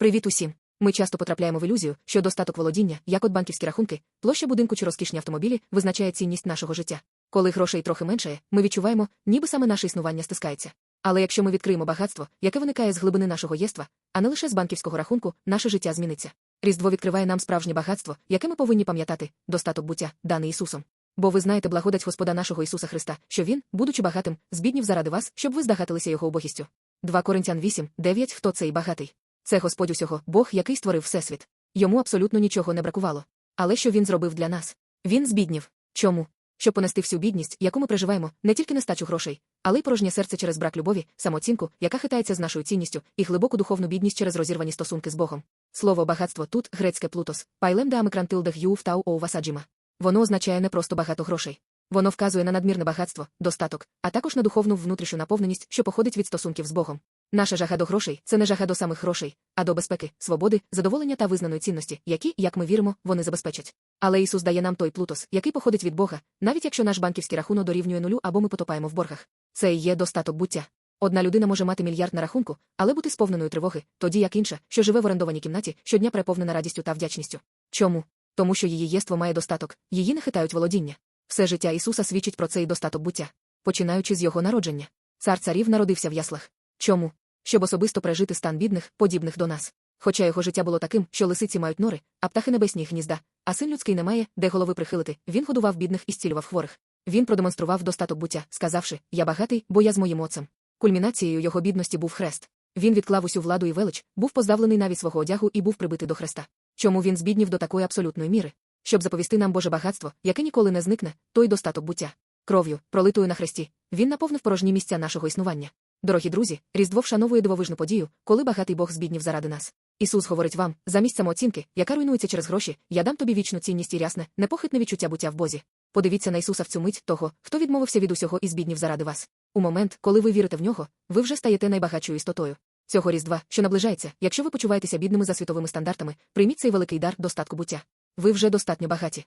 Привіт усім! Ми часто потрапляємо в ілюзію, що достаток володіння, як от банківські рахунки, площа будинку чи розкішні автомобілі, визначає цінність нашого життя. Коли грошей трохи меншає, ми відчуваємо, ніби саме наше існування стискається. Але якщо ми відкриємо багатство, яке виникає з глибини нашого єства, а не лише з банківського рахунку, наше життя зміниться. Різдво відкриває нам справжнє багатство, яке ми повинні пам'ятати, достаток буття, даний Ісусом. Бо ви знаєте благодать Господа нашого Ісуса Христа, що Він, будучи багатим, збіднів заради вас, щоб ви здагатилися його убогістю. 2 Коринтян 8, 9 Хто цей багатий? Це Господь усього, Бог, який створив Всесвіт. Йому абсолютно нічого не бракувало. Але що він зробив для нас? Він збіднів. Чому? Щоб понести всю бідність, яку ми переживаємо, не тільки нестачу грошей, але й порожнє серце через брак любові, самооцінку, яка хитається з нашою цінністю, і глибоку духовну бідність через розірвані стосунки з Богом. Слово багатство тут грецьке плутос, пайлем де амекрантилдех оувасаджіма. Воно означає не просто багато грошей. Воно вказує на надмірне багатство, достаток, а також на духовну внутрішню наповненість, що походить від стосунків з Богом. Наша жага до грошей це не жага до самих грошей, а до безпеки, свободи, задоволення та визнаної цінності, які, як ми віримо, вони забезпечать. Але Ісус дає нам той плутос, який походить від Бога, навіть якщо наш банківський рахунок дорівнює нулю або ми потопаємо в боргах. Це і є достаток буття. Одна людина може мати мільярд на рахунку, але бути сповненою тривоги, тоді як інша, що живе в орендованій кімнаті, щодня переповнена радістю та вдячністю. Чому? Тому що її єство має достаток, її не хитають володіння. Все життя Ісуса свідчить про цей достаток буття, починаючи з його народження. Цар царів народився в яслах. Чому? Щоб особисто пережити стан бідних, подібних до нас. Хоча його життя було таким, що лисиці мають нори, а птахи небесні гнізда, а син людський не має, де голови прихилити, він годував бідних і зцілював хворих. Він продемонстрував достаток буття, сказавши: Я багатий, бо я з моїм отцем. Кульмінацією його бідності був хрест. Він відклав усю владу і велич, був позбавлений навіть свого одягу і був прибитий до хреста. Чому він збіднів до такої абсолютної міри? Щоб заповісти нам Боже багатство, яке ніколи не зникне, той достаток буття. Кров'ю, пролитою на хресті, він наповнив порожні місця нашого існування. Дорогі друзі, Різдво вшановує дивовижну подію, коли багатий Бог збіднів заради нас. Ісус говорить вам, замість самооцінки, яка руйнується через гроші, я дам тобі вічну цінність і рясне, непохитне відчуття буття в Бозі. Подивіться на Ісуса в цю мить того, хто відмовився від усього і збіднів заради вас. У момент, коли ви вірите в нього, ви вже стаєте найбагатшою істотою. Цього Різдва, що наближається, якщо ви почуваєтеся бідними за світовими стандартами, прийміть цей великий дар достатку буття. Ви вже достатньо багаті.